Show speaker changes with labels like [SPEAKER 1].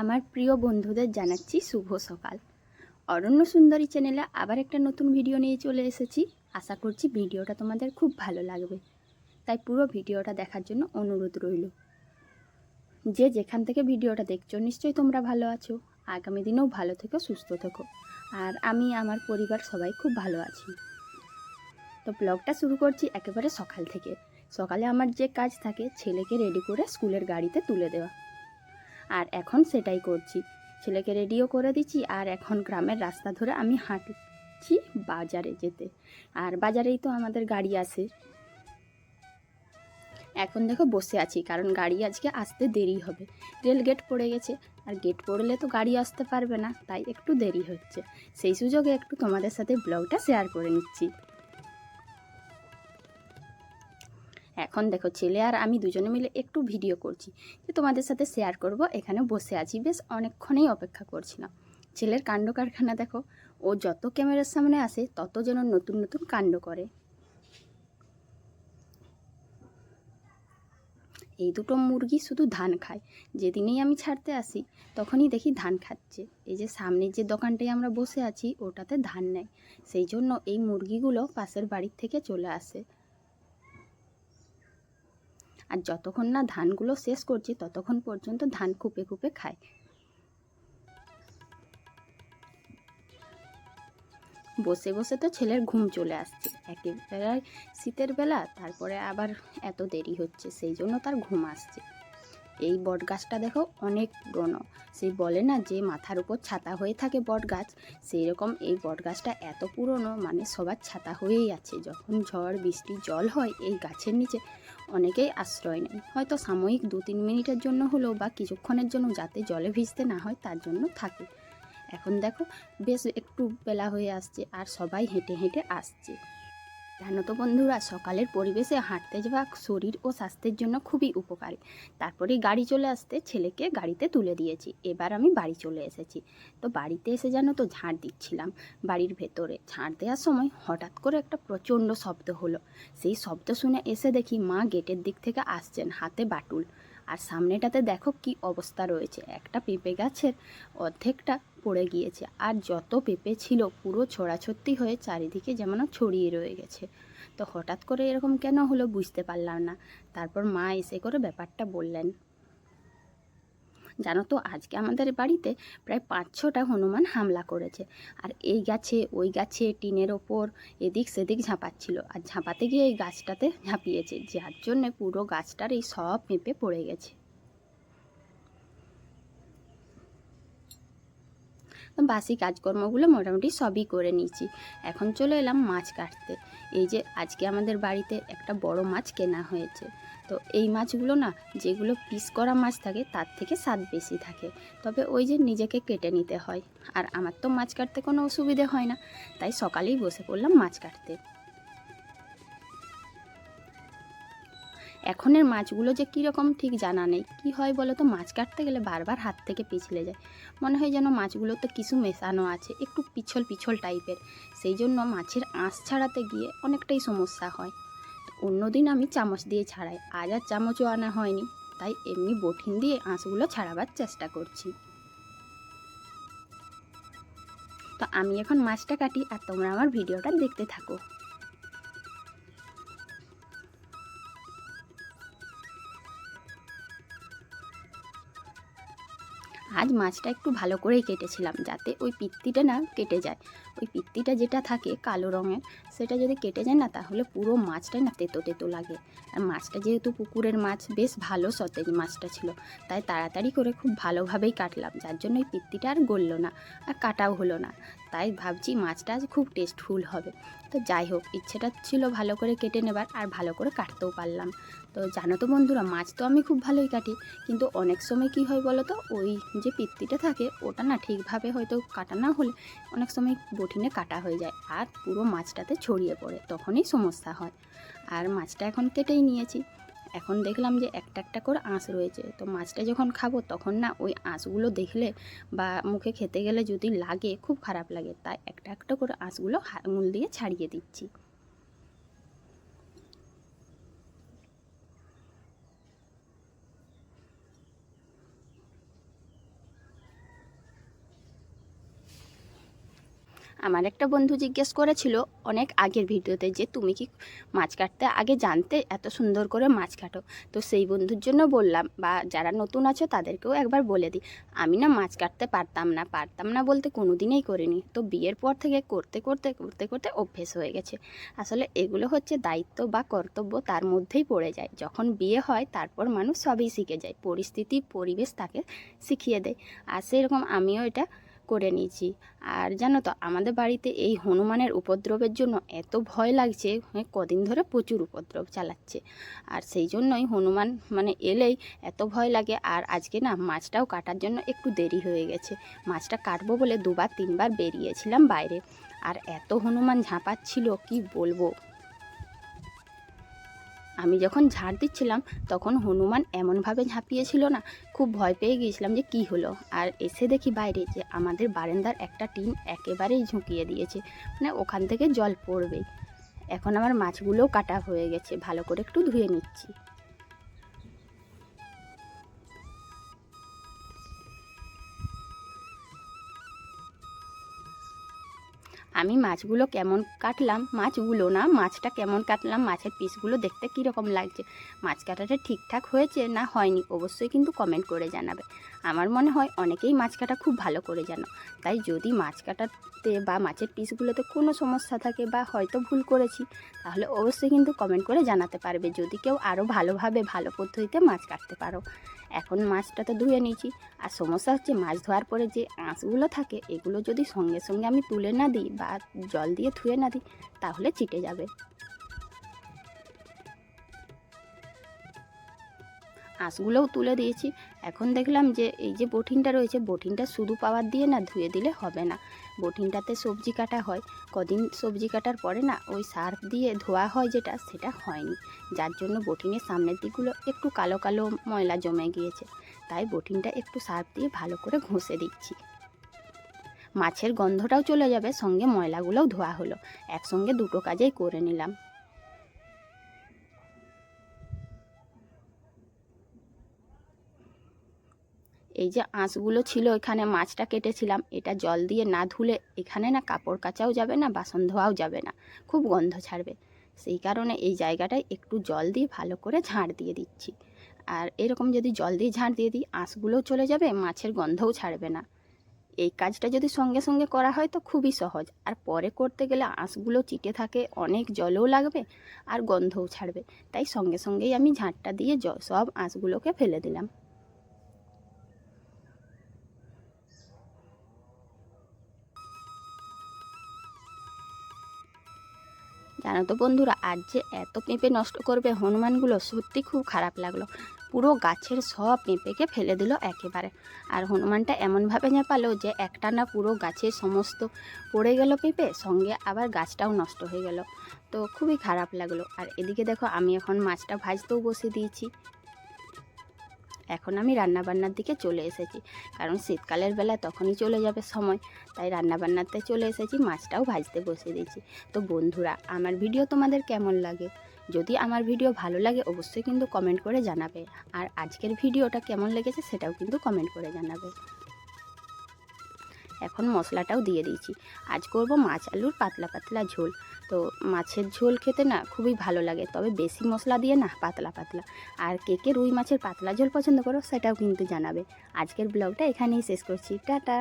[SPEAKER 1] আমার প্রিয় বন্ধুদের জানাচ্ছি শুভ সকাল। অরণ্য সুন্দরী চ্যানেলে আবার একটা নতুন ভিডিও নিয়ে চলে এসেছি। আশা করছি ভিডিওটা তোমাদের খুব ভালো লাগবে। তাই পুরো ভিডিওটা দেখার জন্য অনুরোধ রইল। যে যেখান থেকে ভিডিওটা দেখছ, নিশ্চয়ই তোমরা ভালো আছো। আগামী দিনেও ভালো থেকো, সুস্থ থেকো। আর আমি, আমার পরিবার সবাই খুব ভালো আছি। তো ব্লগটা শুরু করছি একেবারে সকাল থেকে। সকালে আমার যে কাজ থাকে, ছেলেকে রেডি করে স্কুলের গাড়িতে তুলে দেওয়া। আর এখন সেটাই করছি। ছেলেকে রেডিও করে দিচ্ছি আর এখন গ্রামের রাস্তা ধরে আমি হাঁটছি বাজারে যেতে। আর বাজারেই তো আমাদের গাড়ি আসে এখন দেখো বসে আছি, কারণ গাড়ি আজকে আসতে দেরি হবে। রেল গেট পড়ে গেছে, আর গেট পড়লে তো গাড়ি আসতে পারবে না, তাই একটু দেরি হচ্ছে। সেই সুযোগে একটু তোমাদের সাথে ব্লগটা শেয়ার করে নিচ্ছি। এখন দেখো ছেলে আর আমি দুজনে মিলে একটু ভিডিও করছি। যে তোমাদের সাথে শেয়ার করব। এখানে বসে আছি। বেশ অনেকক্ষণেই অপেক্ষা করছিলাম। ছেলের কাণ্ড কারখানা দেখো। ও যত ক্যামেরার সামনে আসে, তত যেন নতুন নতুন কাণ্ড করে। এই দুটো মুরগি শুধু ধান খায়। যেদিনেই আমি ছাড়তে আসি, তখনই দেখি ধান খাচ্ছে। এই যে সামনের যে দোকানটায় আমরা বসে আছি, ওটাতে ধান নেয় সেই জন্য এই মুরগিগুলো পাশের বাড়ির থেকে চলে আসে। আর যতক্ষণ না ধানগুলো শেষ করছি, ততক্ষণ পর্যন্ত ধান কুপে কুপে খায়। বসে বসে তো ছেলের ঘুম চলে আসছে। একেবারে শীতের বেলা, তারপরে আবার এত দেরি হচ্ছে, সেই জন্য তার ঘুম আসছে। এই বট গাছটা দেখো অনেক পুরনো। সেই বলে না যে মাথার উপর ছাতা হয়ে থাকে বট গাছ সেই রকম এই বট গাছটা এত পুরনো মানে সবার ছাতা হয়েই আছে। যখন ঝড়, বৃষ্টি, জল হয়, এই গাছের নিচে অনেকেই আশ্রয় নেয় হয়তো সাময়িক দু তিন মিনিটের জন্য হলেও বা কিছুক্ষণের জন্য যাতে জলে ভিজতে না হয় তার জন্য থাকে। এখন দেখো, বেশ একটু বেলা হয়ে আসছে আর সবাই হেঁটে হেঁটে আসছে। জানো তো বন্ধুরা সকালের পরিবেশে হাঁটতে যাওয়া শরীর ও স্বাস্থ্যের জন্য খুবই উপকারী। তারপরে গাড়ি চলে আসতে ছেলেকে গাড়িতে তুলে দিয়েছি। এবার আমি বাড়ি চলে এসেছি। তো বাড়িতে এসে জানো তো ঝাঁট দিচ্ছিলাম বাড়ির ভেতরে। ঝাঁট দেওয়ার সময় হঠাৎ করে একটা প্রচণ্ড শব্দ হলো। সেই শব্দ শুনে এসে দেখি মা গেটের দিক থেকে আসছেন হাতে বাটুল। আর সামনেটাতে দেখো কি অবস্থা রয়েছে। একটা পেঁপে গাছের অর্ধেকটা পড়ে গিয়েছে। আর যত পেঁপে ছিল, পুরো ছড়াছড়ি হয়ে চারিদিকে যেমন ছড়িয়ে রয়ে গেছে। তো হঠাৎ করে এরকম কেন হলো বুঝতে পারলাম না। তারপর মা এসে করে ব্যাপারটা বললেন। জানো তো, আজকে আমাদের বাড়িতে প্রায় পাঁচ ছটা হনুমান হামলা করেছে। আর এই গাছে, ওই গাছে টিনের ওপর এদিক সেদিক ঝাঁপাচ্ছিল। আর ঝাঁপাতে গিয়ে এই গাছটাতে ঝাঁপিয়েছে। যার জন্যে পুরো গাছটার এই সব পেঁপে পড়ে গেছে। বাসি কাজকর্মগুলো মোটামুটি সবই করে নিয়েছি। এখন চলে এলাম মাছ কাটতে। এই যে আজকে আমাদের বাড়িতে একটা বড় মাছ কেনা হয়েছে। তো এই মাছগুলো না, যেগুলো পিস করা মাছ থাকে, তার থেকে স্বাদ বেশি থাকে। তবে ওই যে নিজেকে কেটে নিতে হয়। আর আমার তো মাছ কাটতে কোনো অসুবিধে হয় না। তাই সকালেই বসে পড়লাম মাছ কাটতে। এখনের মাছগুলো যে কীরকম ঠিক জানা নেই। কি হয় বলো তো মাছ কাটতে গেলে বারবার হাত থেকে পিছলে যায়। মনে হয় যেন মাছগুলোতে কিছু মেশানো আছে, একটু পিছল পিছল টাইপের। সেই জন্য মাছের আঁশ ছাড়াতে গিয়ে অনেকটাই সমস্যা হয়। অন্যদিন আমি চামচ দিয়ে ছাড়াই, আজ আর চামচও আনা হয়নি। তাই এমনি বঠিন দিয়ে আঁশগুলো ছাড়াবার চেষ্টা করছি। তো আমি এখন মাছটা কাটি, আর তোমরা আমার ভিডিওটা দেখতে থাকো। আজ মাছটা একটু ভালো করেই কেটেছিলাম যাতে ওই পিত্তিটা না কেটে যায়। ওই পিত্তিটা যেটা থাকে কালো রঙের, সেটা যদি কেটে যায় না, তাহলে পুরো মাছটাই না তেতো তেতো লাগে। আর মাছটা যেহেতু পুকুরের মাছ, বেশ ভালো সতেজ মাছটা ছিল। তাই তাড়াতাড়ি করে খুব ভালোভাবেই কাটলাম, যার জন্য ওই পিত্তিটা আর গললো না, আর কাটাও হলো না। তাই ভাবছি মাছটা আজ খুব টেস্টফুল হবে। তো যাই হোক, ইচ্ছেটা ছিল ভালো করে কেটে নেবার আর ভালো করে কাটতেও পারলাম। তো জানো তো বন্ধুরা, মাছ তো আমি খুব ভালোই কাটি, কিন্তু অনেক সময় কি হয় বলো তো ওই যে পিত্তিটা থাকে, ওটা না ঠিকভাবে হয়তো কাটা না হলে অনেক সময় বঠিনে কাটা হয়ে যায় আর পুরো মাছটাতে ছড়িয়ে পড়ে, তখনই সমস্যা হয়। আর মাছটা এখন কেটেই নিয়েছি। এখন দেখলাম যে একটা একটা করে আঁশ রয়েছে। তো মাছটা যখন খাব তখন না ওই আঁশগুলো দেখলে বা মুখে খেতে গেলে যদি লাগে খুব খারাপ লাগে। তাই একটা একটা করে আঁশগুলো মূল দিয়ে ছাড়িয়ে দিচ্ছি। আমার একটা বন্ধু জিজ্ঞেস করেছিল অনেক আগের ভিডিওতে যে, তুমি কি মাছ কাটতে আগে জানতে এত সুন্দর করে মাছ কাটো? তো সেই বন্ধুর জন্য বললাম, বা যারা নতুন আছো তাদেরকেও একবার বলে দিই। আমি না মাছ কাটতে পারতাম না পারতাম না বলতে কোনো দিনেই করিনি। তো বিয়ের পর থেকে করতে করতে করতে করতে অভ্যেস হয়ে গেছে। আসলে এগুলো হচ্ছে দায়িত্ব বা কর্তব্য তার মধ্যেই পড়ে যায়। যখন বিয়ে হয় তারপর মানুষ সবই শিখে যায়। পরিস্থিতি, পরিবেশ তাকে শিখিয়ে দেয়। আর সেরকম আমিও এটা করে নিয়েছি। আর জানো তো, আমাদের বাড়িতে এই হনুমানের উপদ্রবের জন্য এত ভয় লাগছে মানে কদিন ধরে প্রচুর উপদ্রব চালাচ্ছে। আর সেই জন্যই হনুমান মানে এলেই এত ভয় লাগে। আর আজকে না মাছটাও কাটার জন্য একটু দেরি হয়ে গেছে। মাছটা কাটবো বলে দুবার, তিনবার বেরিয়েছিলাম বাইরে। আর এত হনুমান ঝাঁপাচ্ছিল, কি বলব? আমি যখন ঝাড় দিচ্ছিলাম, তখন হনুমান এমনভাবে ঝাঁপিয়েছিল না, খুব ভয় পেয়ে গিয়েছিলাম যে কি হলো। আর এসে দেখি বাইরে যে আমাদের বারান্দার একটা টিন একেবারেই ঝুঁকিয়ে দিয়েছে মানে ওখান থেকে জল পড়বেই। এখন আমার মাছগুলোও কাটা হয়ে গেছে, ভালো করে একটু ধুয়ে নিচ্ছি। আমি মাছগুলো কেমন কাটলাম? মাছগুলো না, মাছটা কেমন কাটলাম? মাছের পিসগুলো দেখতে কীরকম লাগছে? মাছ কাটাটা ঠিকঠাক হয়েছে না হয়নি? অবশ্যই কিন্তু কমেন্ট করে জানাবে। আমার মনে হয় অনেকেই মাছ কাটা খুব ভালো করে জানো। তাই যদি মাছ কাটাতে বা মাছের পিসগুলোতে কোনো সমস্যা থাকে বা হয়তো ভুল করেছি, তাহলে অবশ্যই কিন্তু কমেন্ট করে জানাতে পারবে। যদি কেউ আরও ভালোভাবে, ভালো পদ্ধতিতে মাছ কাটতে পারো। এখন মাছটা তো ধুয়ে নিয়েছি। আর সমস্যা হচ্ছে মাছ ধোয়ার পরে যে আঁশগুলো থাকে, এগুলো যদি সঙ্গে সঙ্গে আমি তুলে না দিই বা জল দিয়ে ধুয়ে না দিই, তাহলে চিটে যাবে। আঁশগুলোও তুলে দিয়েছি। এখন দেখলাম যে এই যে বটিনটা রয়েছে, বটিনটা শুধু পাওয়ার দিয়ে না, ধুয়ে দিলে হবে না। বটিনটাতে সবজি কাটা হয়, কদিন সবজি কাটার পরে না ওই সার্ফ দিয়ে ধোয়া হয় যেটা, সেটা হয়নি। যার জন্য বটিনের সামনের দিকগুলো একটু কালো কালো ময়লা জমে গিয়েছে। তাই বটিনটা একটু সার্ফ দিয়ে ভালো করে ঘষে দিচ্ছি। মাছের গন্ধটাও চলে যাবে, সঙ্গে ময়লাগুলোও ধোয়া হলো। একসঙ্গে দুটো কাজেই করে নিলাম। এই যে আঁশগুলো ছিল, এখানে মাছটা কেটেছিলাম। এটা জল দিয়ে না ধুলে এখানে না কাপড় কাচাও যাবে না, বাসন ধোয়াও যাবে না। খুব গন্ধ ছাড়বে। সেই কারণে এই জায়গাটায় একটু জল দিয়ে ভালো করে ঝাড় দিয়ে দিচ্ছি। আর এরকম যদি জল দিয়ে ঝাড় দিয়ে দিই, আঁশগুলোও চলে যাবে, মাছের গন্ধও ছাড়বে না। এই কাজটা যদি সঙ্গে সঙ্গে করা হয় তো খুবই সহজ। আর পরে করতে গেলে আঁশগুলো চিটে থাকে, অনেক জলও লাগবে আর গন্ধও ছাড়বে। তাই সঙ্গে সঙ্গেই আমি ঝাঁটটা দিয়ে সব আঁশগুলোকে ফেলে দিলাম। জানো তো বন্ধুরা, আজ যে এত পেঁপে নষ্ট করবে হনুমানগুলো, সত্যি খুব খারাপ লাগল। পুরো গাছের সব পেঁপেকে ফেলে দিল একেবারে। আর হনুমানটা এমনভাবে ঝাঁপালো যে একটা না পুরো গাছের সমস্ত পড়ে গেল পেঁপে, সঙ্গে আবার গাছটাও নষ্ট হয়ে গেল। তো খুবই খারাপ লাগল। আর এদিকে দেখো, আমি এখন মাছটা ভাজতেও বসে দিয়েছি। এখন আমি রান্নাবান্নার দিকে চলে এসেছি। কারণ শীতকালের বেলা তখনই চলে যাবে সময়। তাই রান্নাবান্নাতে চলে এসেছি, মাছটাও ভাজতে বসে দিয়েছি। তো বন্ধুরা, আমার ভিডিও তোমাদের কেমন লাগে? যদি আমার ভিডিও ভালো লাগে, অবশ্যই কিন্তু কমেন্ট করে জানাবে। আর আজকের ভিডিওটা কেমন লেগেছে, সেটাও কিন্তু কমেন্ট করে জানাবে। এখন মশলাটাও দিয়ে দিয়েছি। আজ করব মাছ আলুর পাতলা পাতলা ঝোল। তো মাছের ঝোল খেতে না খুবই ভালো লাগে, তবে বেশি মশলা দিয়ে না পাতলা পাতলা। আর কে কে রুই মাছের পাতলা ঝোল পছন্দ করো সেটাও কিন্তু জানাবে। আজকের ব্লগটা এখানেই শেষ করছি। টাটা!